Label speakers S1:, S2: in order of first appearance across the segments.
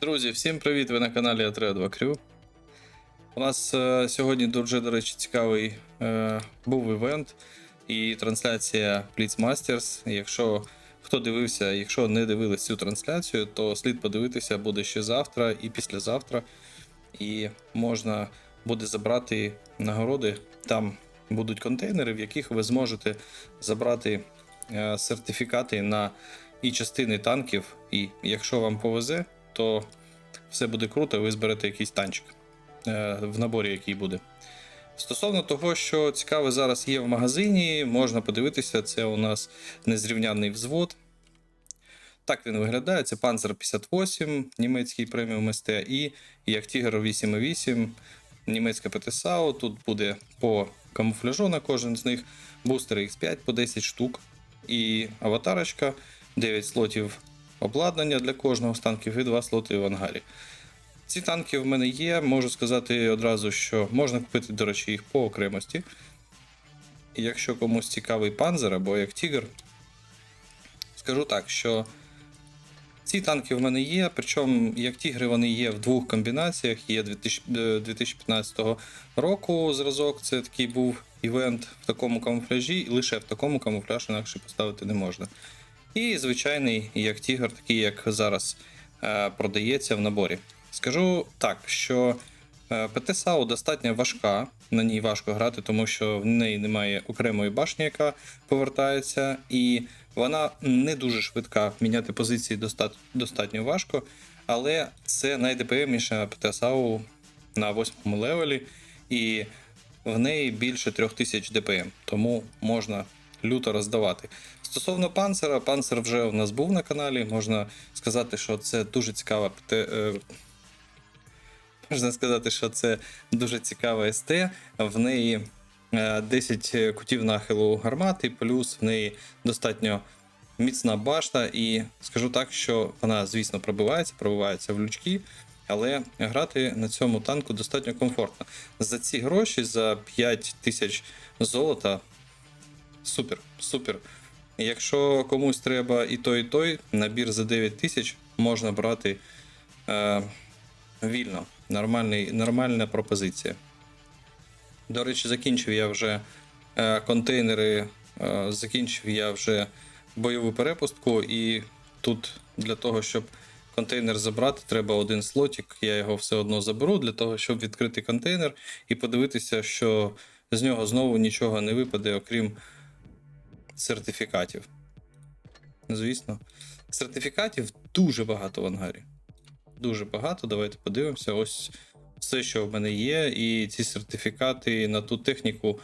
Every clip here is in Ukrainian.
S1: Друзі, всім привіт! Ви на каналі Атрео 2 Crew. У нас е, сьогодні дуже, до речі, цікавий е, був івент і трансляція Blitz Masters. Якщо хто дивився, якщо не дивились цю трансляцію, то слід подивитися буде ще завтра і післязавтра. І можна буде забрати нагороди. Там будуть контейнери, в яких ви зможете забрати е, сертифікати на і частини танків. І якщо вам повезе, то все буде круто, ви зберете якийсь танчик е, в наборі, який буде. Стосовно того, що цікаве зараз є в магазині, можна подивитися, це у нас незрівнянний взвод. Так він виглядає. Це Panzer 58, німецький преміум СТ, і як Tiger 8.8, німецька ПТСАУ. Тут буде по камуфляжу на кожен з них, бустери X5 по 10 штук, і аватарочка, 9 слотів обладнання для кожного з танків і 2 слоти в ангарі. Ці танки в мене є. Можу сказати одразу, що можна купити, до речі, їх по окремості. Якщо комусь цікавий панзер або як Тігр, скажу так, що ці танки в мене є, причому як тігри вони є в двох комбінаціях. Є 2000 е, 2015 року зразок, це такий був івент в такому камуфляжі, і лише в такому камуфляж інакше поставити не можна. І звичайний як тігр, такий як зараз е, продається в наборі. Скажу так, що е, ПТ САУ достатньо важка, на ній важко грати, тому що в неї немає окремої башні, яка повертається, і вона не дуже швидка. Міняти позиції доста- достатньо важко, але це найдпміша ПТ САУ на восьмому левелі, і в неї більше 3000 ДПМ, тому можна люто роздавати. Стосовно панцера, панцер вже у нас був на каналі. Можна сказати, що це дуже цікава е, Можна сказати, що це дуже цікава СТ. В неї е, 10 кутів нахилу гармати, плюс в неї достатньо міцна башта, і скажу так, що вона, звісно, пробивається, пробивається в лючки, але грати на цьому танку достатньо комфортно. За ці гроші, за 5 тисяч золота, супер, супер. Якщо комусь треба і той, і той, набір за 9 тисяч можна брати е, вільно. Нормальний, нормальна пропозиція. До речі, закінчив я вже е, контейнери, е, закінчив я вже бойову перепустку, і тут для того, щоб контейнер забрати, треба один слотик. Я його все одно заберу для того, щоб відкрити контейнер і подивитися, що з нього знову нічого не випаде, окрім сертифікатів. Звісно, сертифікатів дуже багато в ангарі. Дуже багато. Давайте подивимося. Ось все, що в мене є, і ці сертифікати на ту техніку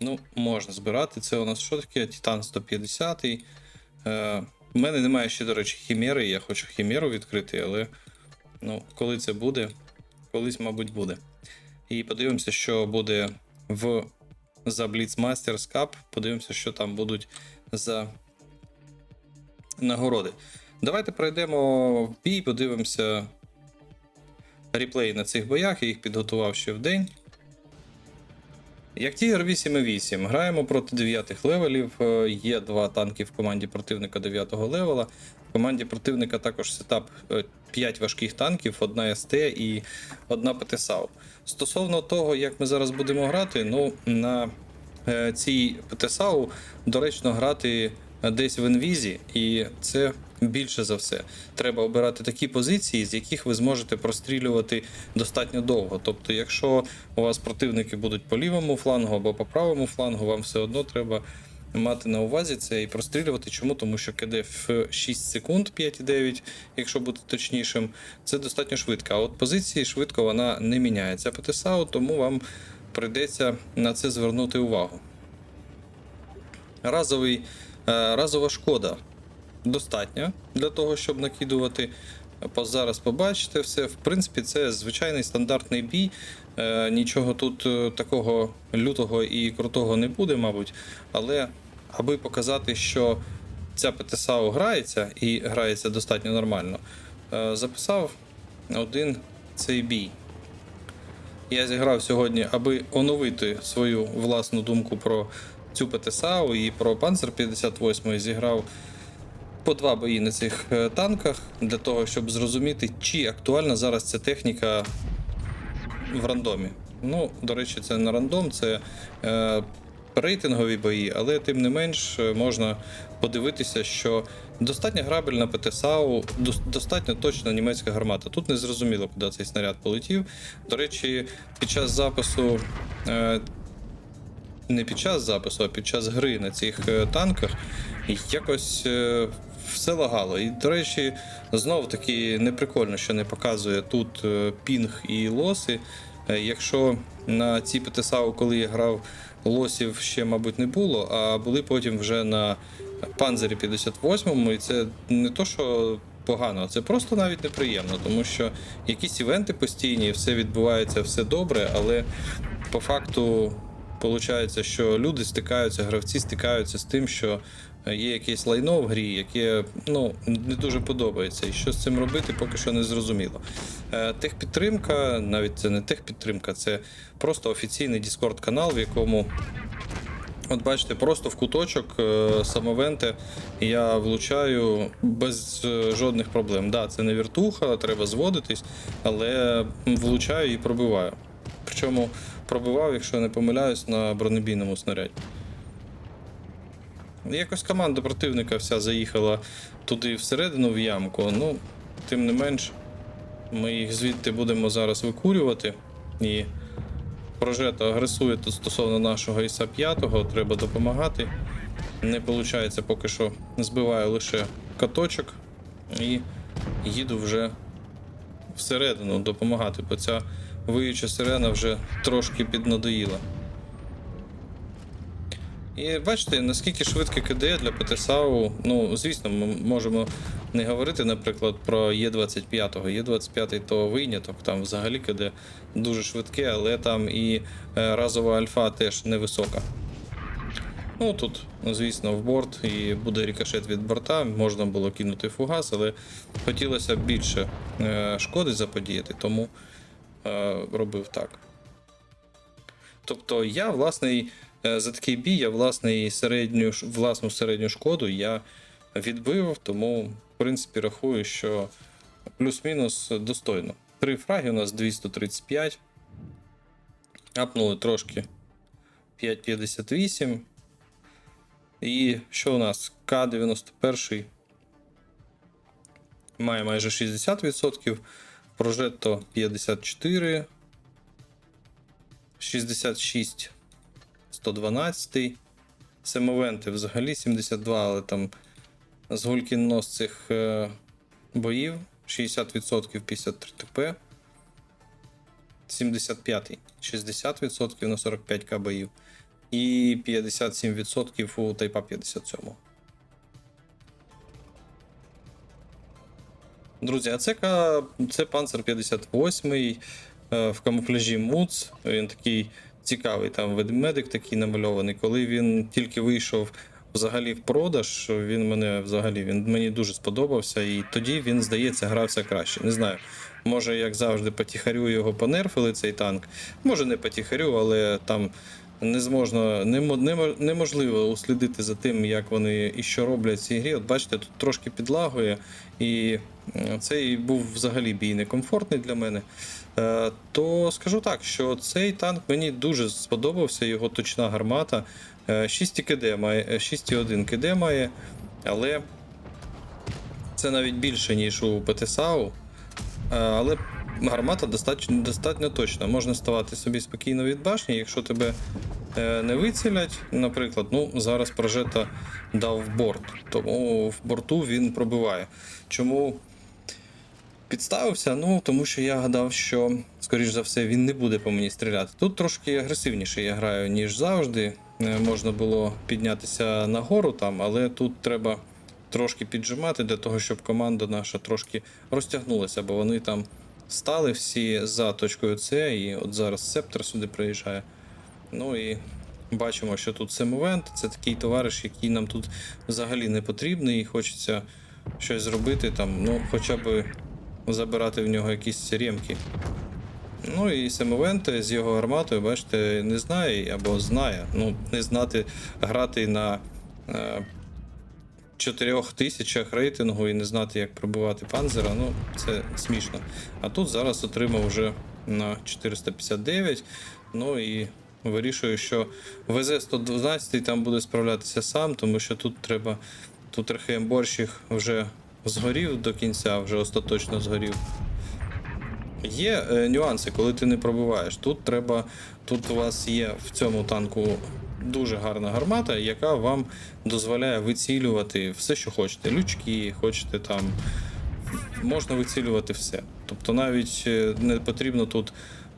S1: ну, можна збирати. Це у нас що таке? Титан 150. Е, у мене немає ще, до речі, хімери. Я хочу хімеру відкрити, але ну, коли це буде, колись, мабуть, буде. І подивимося, що буде в за Blitz Masters Cup. Подивимося, що там будуть за нагороди. Давайте пройдемо бій, подивимося ріплеї на цих боях. Я їх підготував ще в день. Як Тігр 8.8. Граємо проти 9 левелів. Е, Є два танки в команді противника 9 левела. В команді противника також сетап 5 важких танків, одна СТ і одна ПТСАУ. Стосовно того, як ми зараз будемо грати, ну на е, цій ПТСАУ доречно грати десь в інвізі, і це більше за все. Треба обирати такі позиції, з яких ви зможете прострілювати достатньо довго. Тобто, якщо у вас противники будуть по лівому флангу або по правому флангу, вам все одно треба мати на увазі це і прострілювати. Чому? Тому що КД в 6 секунд 5,9, якщо бути точнішим, це достатньо швидко. А от позиції швидко вона не міняється по ТСАУ, тому вам прийдеться на це звернути увагу. Разовий, е, разова шкода достатньо для того, щоб накидувати. Зараз побачите все. В принципі, це звичайний стандартний бій. Е, Нічого тут е, такого лютого і крутого не буде, мабуть. Але аби показати, що ця ПТСАУ грається і грається достатньо нормально, е, записав один цей бій. Я зіграв сьогодні, аби оновити свою власну думку про цю ПТСАУ і про Panzer 58 зіграв по два бої на цих е, танках для того, щоб зрозуміти, чи актуальна зараз ця техніка в рандомі. Ну, до речі, це не рандом, це е, рейтингові бої, але тим не менш е, можна подивитися, що достатньо грабельна ПТСАУ, достатньо точна німецька гармата. Тут не зрозуміло, куди цей снаряд полетів. До речі, під час запису. Е, не під час запису, а під час гри на цих е, танках якось все лагало. І, до речі, знов таки неприкольно, що не показує тут е, пінг і лоси. Е, Якщо на ці ПТСАУ, коли я грав, лосів ще, мабуть, не було, а були потім вже на панзері 58-му, і це не то, що погано, це просто навіть неприємно, тому що якісь івенти постійні, все відбувається, все добре, але по факту Получається, що люди стикаються, гравці стикаються з тим, що є якесь лайно в грі, яке ну, не дуже подобається. І що з цим робити, поки що не зрозуміло. Е, Техпідтримка, навіть це не техпідтримка, це просто офіційний Discord канал, в якому. От бачите, просто в куточок е, самовенти я влучаю без е, жодних проблем. Да, це не віртуха, треба зводитись, але влучаю і пробиваю. Причому пробивав, якщо не помиляюсь, на бронебійному снаряді. Якось команда противника вся заїхала туди всередину в ямку. Ну, тим не менш, ми їх звідти будемо зараз викурювати. І прожето агресує тут стосовно нашого ІСа 5, треба допомагати. Не виходить поки що збиваю лише каточок і їду вже всередину допомагати, бо ця виюча сирена вже трошки піднадоїла. І бачите, наскільки швидке КД для ПТСАУ. Ну, звісно, ми можемо не говорити, наприклад, про Є25. Є25 то виняток, там взагалі КД дуже швидке, але там і е, разова альфа теж невисока. Ну тут, звісно, в борт і буде рикошет від борта, можна було кинути фугас, але хотілося б більше е, шкоди заподіяти, тому е, робив так. Тобто я власний за такий бій, я власний середню, власну середню шкоду я відбив, тому в принципі рахую, що плюс-мінус достойно. Три фраги у нас 235. Апнули трошки 5,58. І що у нас? К-91 має майже 60%, Progetto 54, 66, 112, Семовенти взагалі 72, але там згулькін нос цих е, боїв 60% 53 ТП. 75 60% на 45к боїв і 57% у Тайпа 57. Друзі, а це, це Panzer 58 е, в камуфляжі Муц. Він такий цікавий, там ведмедик такий намальований. Коли він тільки вийшов взагалі в продаж, він мене взагалі він мені дуже сподобався, і тоді він, здається, грався краще. Не знаю. Може, як завжди, потіхарю його понерфили цей танк. Може, не потіхарю, але там не зможна, немо- немо- неможливо услідити за тим, як вони і що роблять в цій грі. От бачите, тут трошки підлагує, і е, цей був взагалі бій некомфортний для мене. Е, То скажу так, що цей танк мені дуже сподобався, його точна гармата. Е, 6 КД має, е, 6,1 КД має, але це навіть більше, ніж у ПТСАУ. Е, Але гармата достатньо, достатньо точна. Можна ставати собі спокійно від башні, якщо тебе е, не вицілять, наприклад, ну зараз прожета дав в борт, тому в борту він пробиває. Чому підставився? Ну, тому що я гадав, що, скоріш за все, він не буде по мені стріляти. Тут трошки агресивніше я граю, ніж завжди. Е, Можна було піднятися нагору там, але тут треба трошки піджимати для того, щоб команда наша трошки розтягнулася, бо вони там стали всі за точкою С, і от зараз Септор сюди приїжджає. Ну і бачимо, що тут Семовент це такий товариш, який нам тут взагалі не потрібний, і хочеться щось зробити, там, ну, хоча б забирати в нього якісь ремки. Ну і Семовенте з його гарматою, бачите, не знає або знає. Ну, не знати грати на 4 тисячах рейтингу і не знати, як пробивати панзера, ну це смішно. А тут зараз отримав вже на 459. Ну і вирішую, що ВЗ-112 там буде справлятися сам, тому що тут треба. Тут Рехемборщик вже згорів до кінця, вже остаточно згорів. Є е, нюанси, коли ти не пробиваєш. Тут треба. Тут у вас є в цьому танку дуже гарна гармата, яка вам дозволяє вицілювати все, що хочете. Лючки, хочете там. Можна вицілювати все. Тобто навіть е, не потрібно тут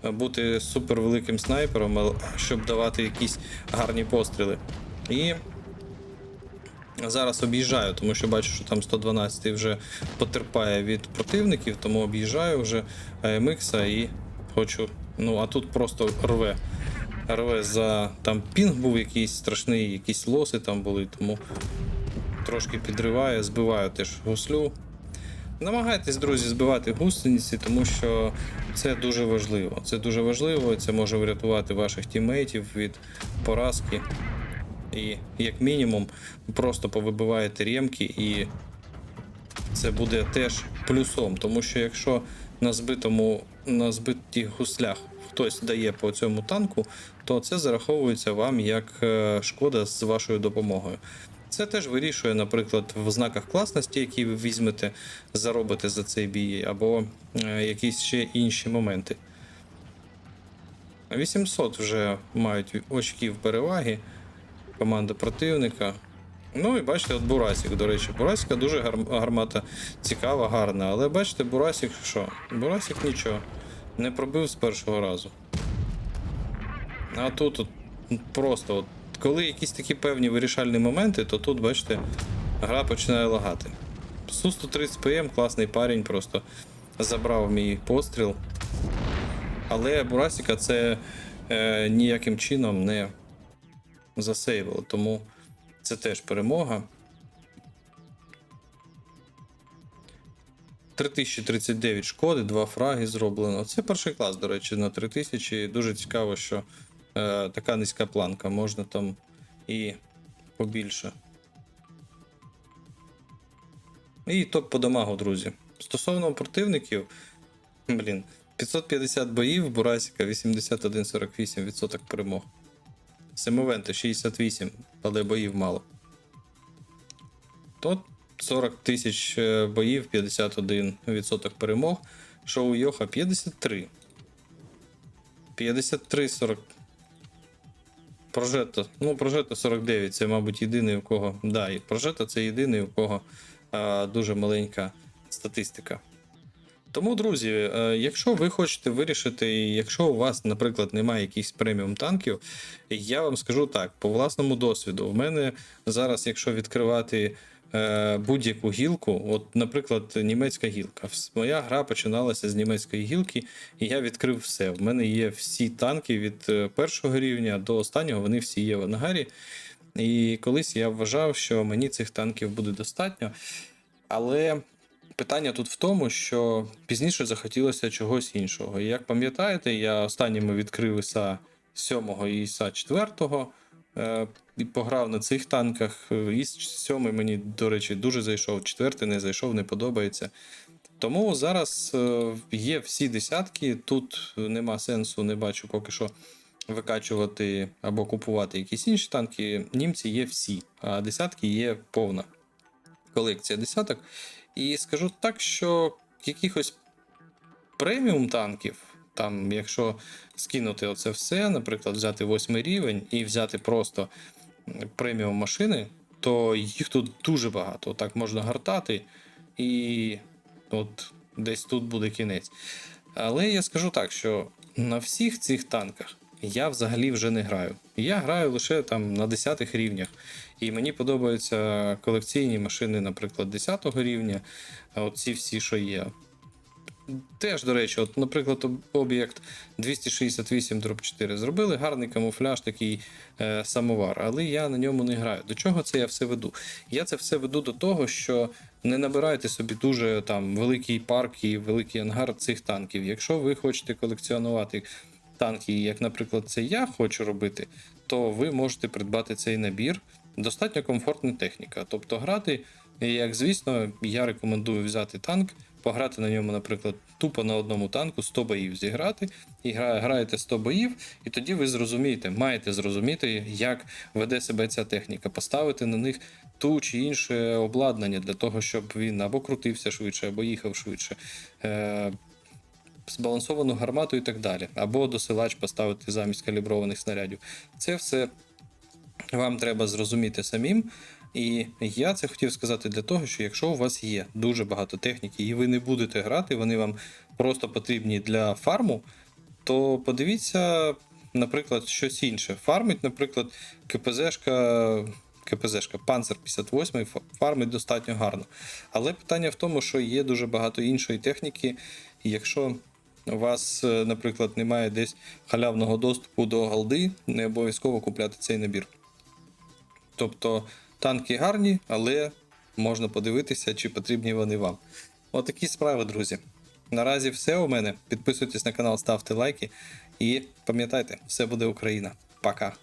S1: е, бути супервеликим снайпером, щоб давати якісь гарні постріли. І зараз об'їжджаю, тому що бачу, що там 112 вже потерпає від противників, тому об'їжджаю вже AMX і хочу. Ну, а тут просто рве. Рве за там пінг був якийсь страшний, якісь лоси там були, тому трошки підриває, збиваю теж гуслю. Намагайтесь, друзі, збивати гусениці, тому що це дуже важливо. Це дуже важливо, це може врятувати ваших тімейтів від поразки. І як мінімум просто повибиваєте ремки, і це буде теж плюсом. Тому що якщо на збитому, на збитих гуслях хтось дає по цьому танку, то це зараховується вам як е, шкода з вашою допомогою. Це теж вирішує, наприклад, в знаках класності, які ви візьмете, заробите за цей бій, або е, якісь ще інші моменти. 800 вже мають очків переваги команда противника. Ну і бачите, от Бурасік, до речі, Бурасіка дуже гар- гармата цікава, гарна. Але бачите, Бурасік що? Бурасік нічого. Не пробив з першого разу. А тут от, просто, от, коли якісь такі певні вирішальні моменти, то тут, бачите, гра починає лагати. Су-130 ПМ, класний парень, просто забрав мій постріл. Але Бурасіка це е, ніяким чином не засейвило, тому це теж перемога. 3039 шкоди, 2 фраги зроблено. Це перший клас, до речі, на 3000. Дуже цікаво, що е, така низька планка, можна там і побільше. І топ по дамагу, друзі. Стосовно противників, блін, 550 боїв, Бурасіка 81-48% перемог. Семовенти 68, але боїв мало. Тут 40 тисяч е, боїв, 51% перемог. Шоу Йоха 53. 53 40. Прожето. Ну, Прожето 49. Це, мабуть, єдиний у кого. Да, і Прожето це єдиний, у кого а, дуже маленька статистика. Тому, друзі, е, якщо ви хочете вирішити, якщо у вас, наприклад, немає якихось преміум танків, я вам скажу так: по власному досвіду, в мене зараз, якщо відкривати будь-яку гілку, от, наприклад, німецька гілка. Моя гра починалася з німецької гілки, і я відкрив все. В мене є всі танки від е, першого рівня до останнього, вони всі є в ангарі. І колись я вважав, що мені цих танків буде достатньо. Але питання тут в тому, що пізніше захотілося чогось іншого. І як пам'ятаєте, я останніми відкрив ІСа 7 і ІСа 4 е, і пограв на цих танках. Іс 7 мені, до речі, дуже зайшов, четвертий не зайшов, не подобається. Тому зараз е, є всі десятки. Тут нема сенсу, не бачу поки що викачувати або купувати якісь інші танки. Німці є всі, а десятки є повна колекція десяток. І скажу так, що якихось преміум танків, там, якщо скинути оце все, наприклад, взяти восьмий рівень і взяти просто преміум машини, то їх тут дуже багато. Так можна гартати, і от десь тут буде кінець. Але я скажу так, що на всіх цих танках я взагалі вже не граю. Я граю лише там на 10 рівнях. І мені подобаються колекційні машини, наприклад, 10 рівня, а от ці всі, що є. Теж, до речі, от, наприклад, об'єкт 268 4 зробили гарний камуфляж, такий е, самовар, але я на ньому не граю. До чого це я все веду? Я це все веду до того, що не набирайте собі дуже там великий парк і великий ангар цих танків. Якщо ви хочете колекціонувати танки, як, наприклад, це я хочу робити, то ви можете придбати цей набір. достатньо комфортна техніка. Тобто грати, як звісно, я рекомендую взяти танк, пограти на ньому, наприклад, тупо на одному танку 100 боїв зіграти, і гра- граєте 100 боїв, і тоді ви зрозумієте, маєте зрозуміти, як веде себе ця техніка, поставити на них ту чи інше обладнання для того, щоб він або крутився швидше, або їхав швидше. Е- збалансовану гармату і так далі, або досилач поставити замість каліброваних снарядів. Це все вам треба зрозуміти самим. І я це хотів сказати для того, що якщо у вас є дуже багато техніки, і ви не будете грати, вони вам просто потрібні для фарму, то подивіться, наприклад, щось інше. Фармить, наприклад, КПЗшка. КПЗшка Panzer 58 фа- фармить достатньо гарно. Але питання в тому, що є дуже багато іншої техніки, якщо у вас, е, наприклад, немає десь халявного доступу до голди, не обов'язково купляти цей набір. Тобто танки гарні, але можна подивитися, чи потрібні вони вам. Отакі справи, друзі. Наразі все у мене. Підписуйтесь на канал, ставте лайки і пам'ятайте, все буде Україна. Пока.